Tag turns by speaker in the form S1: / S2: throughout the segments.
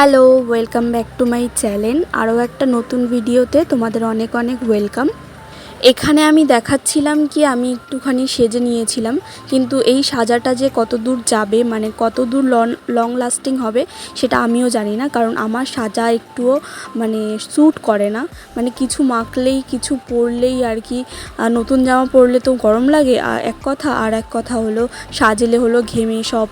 S1: Hello welcome back to my channel আরও একটা নতুন ভিডিওতে তোমাদের অনেক অনেক ওয়েলকাম এখানে আমি দেখাচ্ছিলাম কি আমি একটুখানি সেজে নিয়েছিলাম, কিন্তু এই সাজাটা যে কত দূর যাবে মানে কত দূর লং লাস্টিং হবে সেটা আমিও জানি না, কারণ আমার সাজা একটুও মানে স্যুট করে না। মানে কিছু মাখলেই, কিছু পরলেই আর কি নতুন জামা পরলে তো গরম লাগে আর এক কথা, আর এক কথা হলো সাজলে হলো ঘেমে সব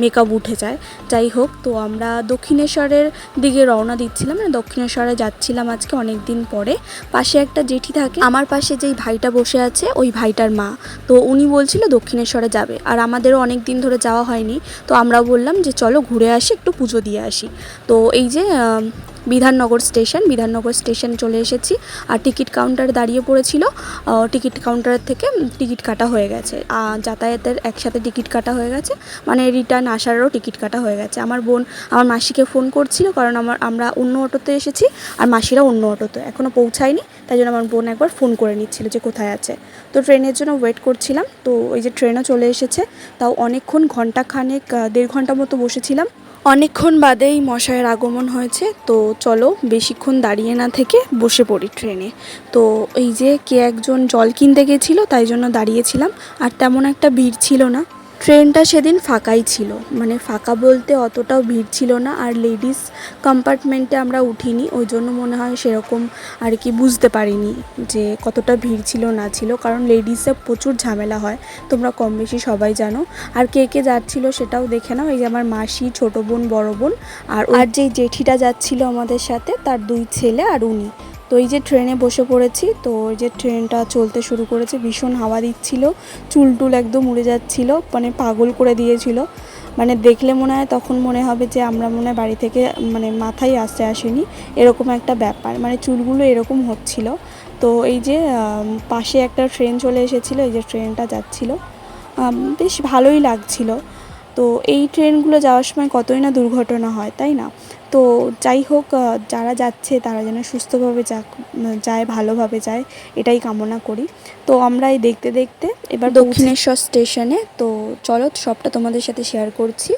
S1: মেকআপ উঠে যায়। যাই হোক, তো আমরা দক্ষিণেশ্বরের দিকে রওনা দিচ্ছিলাম মানে দক্ষিণেশ্বরে যাচ্ছিলাম আজকে অনেক দিন পরে। পাশে একটা জেঠি থাকে, আমার পাশে যেই ভাইটা বসে আছে, ওই ভাইটার মা। তো উনি বলছিল দক্ষিণেশ্বরে যাবে। আর আমাদেরও অনেক দিন ধরে যাওয়া হয়নি। তো আমরাও বললাম যে, চলো ঘুরে আসি, একটু পুজো দিয়ে আসি। তো এই যে বিধাননগর স্টেশন বিধাননগর স্টেশন চলে এসেছি। আর টিকিট কাউন্টার দাঁড়িয়ে পড়েছিল। টিকিট কাউন্টারের থেকে টিকিট কাটা হয়ে গেছে। যাতায়াতের একসাথে টিকিট কাটা হয়ে গেছে। মানে রিটার্ন আসারও টিকিট কাটা হয়ে গেছে। আমার বোন আমার মাসিকে ফোন করছিল কারণ আমার, আমরা অন্য অটোতে এসেছি আর মাসিরা অন্য অটোতে। এখনও পৌঁছায়নি, তাই জন্য আমার বোন একবার ফোন করে নিচ্ছিল যে কোথায় আছে। তো ট্রেনের জন্য ওয়েট করছিলাম। তো ওই যে ট্রেনও চলে এসেছে। তাও অনেকক্ষণ ঘণ্টা খানেক দেড় ঘণ্টা মতো বসেছিলাম। অনেকক্ষণ বাদেই মশায়ের আগমন হয়েছে। তো চলো, বেশিক্ষণ দাঁড়িয়ে না থেকে বসে পড়ি ট্রেনে। তো এই যে কে একজন জল কিনতে গেছিল, তাই জন্য দাঁড়িয়েছিলাম। আর তেমন একটা ভিড় ছিল না। ট্রেনটা সেদিন ফাঁকাই ছিল। মানে ফাঁকা বলতে অতটাও ভিড় ছিল না আর লেডিস কম্পার্টমেন্টে আমরা উঠিনি। ওই জন্য মনে হয় সেরকম আর কি বুঝতে পারিনি যে কতটা ভিড় ছিল, না ছিল। কারণ লেডিসে প্রচুর ঝামেলা হয়। তোমরা কম বেশি সবাই জানো। আর কে কে যাচ্ছিল সেটাও দেখে নাও। এই যে আমার মাসি, ছোট বোন, বড় বোন আর আর যেই জেঠিটা যাচ্ছিল আমাদের সাথে, তার দুই ছেলে আর উনি। তো এই যে ট্রেনে বসে পড়েছি, তো ওই যে ট্রেনটা চলতে শুরু করেছে, ভীষণ হাওয়া দিচ্ছিল চুল টুল একদম উড়ে যাচ্ছিল মানে পাগল করে দিয়েছিল। মানে দেখলে মনে হয়, তখন মনে হবে যে আমরা মনে হয় বাড়ি থেকে মানে মাথায় আসতে আসেনি, এরকম একটা ব্যাপার। মানে চুলগুলো এরকম হচ্ছিল। তো এই যে পাশে একটা ট্রেন চলে এসেছিল, এই যে ট্রেনটা যাচ্ছিল বেশ ভালোই লাগছিল। তো এই ট্রেনগুলো যাওয়ার সময় কতই না দুর্ঘটনা হয়, তাই না? তো যাই হোক যারা যাচ্ছে তারা যেন সুস্থভাবে যাক যায়, ভালোভাবে যায়, এটাই কামনা করি। তো আমরা এই দেখতে দেখতে এবার দক্ষিণেশ্বর স্টেশনে, তো চলো সবটা তোমাদের সাথে শেয়ার করছি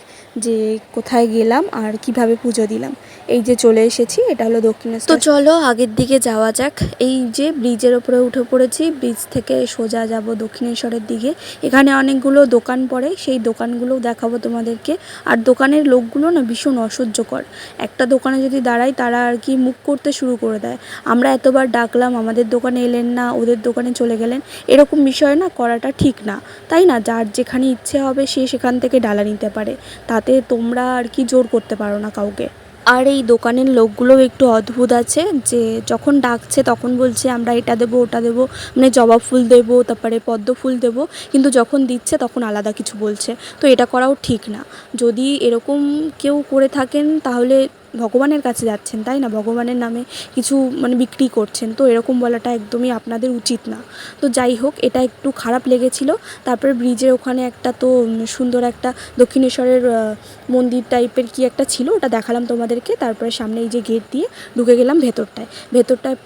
S1: যে কোথায় গেলাম আর কীভাবে পুজো দিলাম। এই যে চলে এসেছি এটা হলো দক্ষিণেশ্বর তো চলো আগের দিকে যাওয়া যাক। এই যে ব্রিজের ওপরে উঠে পড়েছি ব্রিজ থেকে সোজা যাব দক্ষিণেশ্বরের দিকে। এখানে অনেকগুলো দোকান পড়ে সেই দোকানগুলোও দেখাবো তোমাদেরকে। আর দোকানের লোকগুলো না ভীষণ অসহ্যকর। একটা দোকানে যদি দাঁড়াই তারা আর কি মুখ করতে শুরু করে দেয়। আমরা এতবার ডাকলাম আমাদের দোকানে এলেন না ওদের দোকানে চলে গেলেন। এরকম বিষয় না করাটা ঠিক না। তাই না? যার যেখানে ইচ্ছে হবে সে সেখান থেকে ডালা নিতে পারে। তাতে তোমরা আর কি জোর করতে পারো না কাউকে। আর এই দোকানের লোকগুলো একটু অদ্ভুত আছে, যে যখন ডাকছে তখন বলছে, আমরা এটা দেবো, ওটা দেবো। মানে জবা ফুল দেবো, তারপরে পদ্ম ফুল দেবো, কিন্তু যখন দিচ্ছে তখন আলাদা কিছু বলছে। তো এটা করাও ঠিক না। যদি এরকম কেউ করে থাকেন, তাহলে ভগবানের কাছে যাচ্ছেন, তাই না? ভগবানের নামে কিছু মানে বিক্রি করছেন। তো এরকম বলাটা একদমই আপনাদের উচিত না। তো যাই হোক, এটা একটু খারাপ লেগেছিল। তারপরে ব্রিজের ওখানে একটা তো সুন্দর একটা দক্ষিণেশ্বরের মন্দির টাইপের কি একটা ছিল, ওটা দেখালাম তোমাদেরকে। তারপরে সামনে এই যে গেট দিয়ে ঢুকে গেলাম ভেতরটায়। ভেতরটায়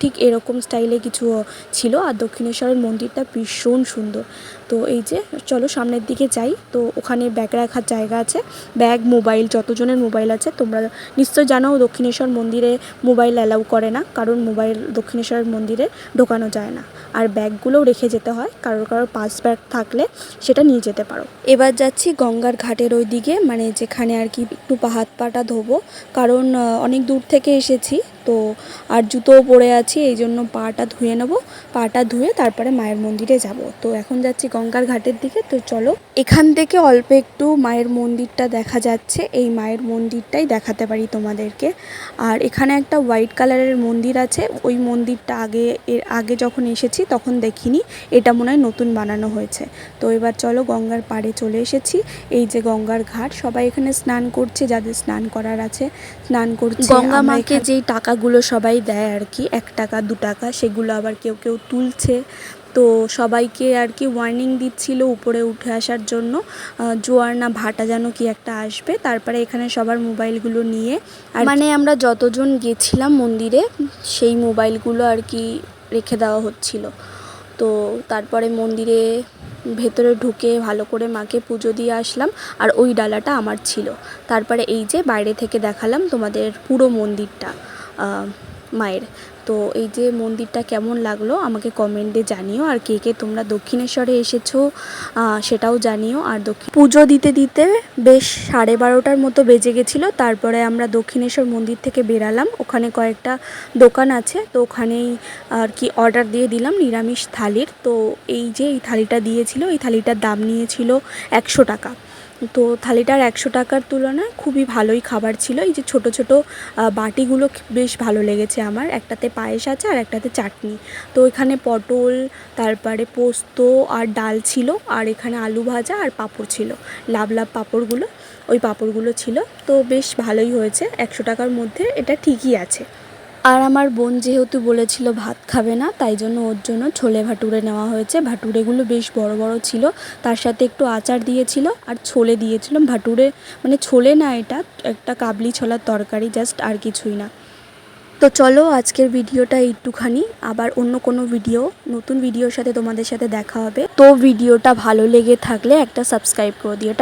S1: ঠিক এরকম স্টাইলে কিছু ছিল আর দক্ষিণেশ্বরের মন্দিরটা ভীষণ সুন্দর। তো এই যে, চলো সামনের দিকে যাই। তো ওখানে ব্যাগ রাখার জায়গা আছে। ব্যাগ, মোবাইল, যতজনের মোবাইল আছে, তোমরা নিশ্চয় জানো দক্ষিণেশ্বর মন্দিরে মোবাইল অ্যালাউ করে না। কারণ মোবাইল দক্ষিণেশ্বর মন্দিরে ঢোকানো যায় না। আর ব্যাগগুলোও রেখে যেতে হয়। কারোর কারোর পাস ব্যাগ থাকলে সেটা নিয়ে যেতে পারো। এবার যাচ্ছি গঙ্গার ঘাটের ওই দিকে মানে যেখানে আর কি একটু পা হাত পাটা ধোবো। কারণ অনেক দূর থেকে এসেছি। তো আর জুতোও পরে আছি এই জন্য পাটা ধুয়ে নেব। পাটা ধুয়ে তারপরে মায়ের মন্দিরে যাব। তো এখন যাচ্ছি গঙ্গার ঘাটের দিকে তো চলো। এখান থেকে অল্প একটু মায়ের মন্দিরটা দেখা যাচ্ছে। এই মায়ের মন্দিরটাই দেখাতে পারি তোমাদেরকে। আর এখানে একটা হোয়াইট কালারের মন্দির আছে। ওই মন্দিরটা আগে এর আগে যখন এসেছি তখন দেখিনি। এটা মনে হয় নতুন বানানো হয়েছে। তো এবার চলো গঙ্গার পাড়ে চলে এসেছি। এই যে গঙ্গার ঘাট সবাই এখানে স্নান করছে যাদের স্নান করার আছে স্নান করছে।
S2: গঙ্গা মাকে
S1: যেই টাকাগুলো সবাই দেয় আর কি, এক টাকা, দু টাকা, সেগুলো আবার কেউ কেউ তুলছে। তো সবাইকে আর কি ওয়ার্নিং দিচ্ছিল উপরে উঠে আসার জন্য জোয়ার না ভাটা যেন কি একটা আসবে। তারপরে এখানে সবার মোবাইলগুলো নিয়ে মানে আমরা যতজন গেছিলাম মন্দিরে, সেই মোবাইলগুলো আর কি রেখে দেওয়া হচ্ছিল। তো তারপরে মন্দিরে ভেতরে ঢুকে ভালো করে মাকে পুজো দিয়ে আসলাম, আর ওই ডালাটা আমার ছিল। তারপরে এই যে বাইরে থেকে দেখালাম তোমাদের পুরো মন্দিরটা। মায়ের। তো এই যে মন্দিরটা কেমন লাগল আমাকে কমেন্টে জানিও। আর কে কে তোমরা দক্ষিণেশ্বরে এসেছ সেটাও জানিও। আর দক্ষিণ পুজো দিতে দিতে বেশ সাড়ে বারোটার মতো বেজে গেছিল। তারপরে আমরা দক্ষিণেশ্বর মন্দির থেকে বেরালাম। ওখানে কয়েকটা দোকান আছে। তো ওখানেই আর কি অর্ডার দিয়ে দিলাম নিরামিষ থালির। তো এই যে এই থালিটা দিয়েছিল, এই থালিটার দাম নিয়েছিল একশো টাকা। তো থালিটার একশো টাকার তুলনায় খুবই ভালোই খাবার ছিল। এই যে ছোট ছোট বাটিগুলো বেশ ভালো লেগেছে আমার। একটাতে পায়েস আছে আর একটাতে চাটনি। তো এখানে পটল, তারপরে পোস্ত আর ডাল ছিল আর এখানে আলু ভাজা আর পাঁপড় ছিল। লাভ লাভ পাঁপড়গুলো, ওই পাঁপড়গুলো ছিল। তো বেশ ভালোই হয়েছে। একশো টাকার মধ্যে এটা ঠিকই আছে। আর আমার বোন যেহেতু বলেছিল ভাত খাবে না, তাই জন্য ওর জন্য ছোলে ভাটুরে নেওয়া হয়েছে। ভাটুরেগুলো বেশ বড় বড় ছিল, তার সাথে একটু আচার দিয়েছিল আর ছোলে দিয়েছিলাম ভাটুরে মানে ছোলে না এটা, একটা কাবলি ছোলার তরকারি, জাস্ট আর কিছুই না। তো চলো আজকের ভিডিওটা একটুখানি আবার অন্য কোনো ভিডিও, নতুন ভিডিওর সাথে তোমাদের সাথে দেখা হবে। তো ভিডিওটা ভালো লেগে থাকলে একটা সাবস্ক্রাইব করে দিও।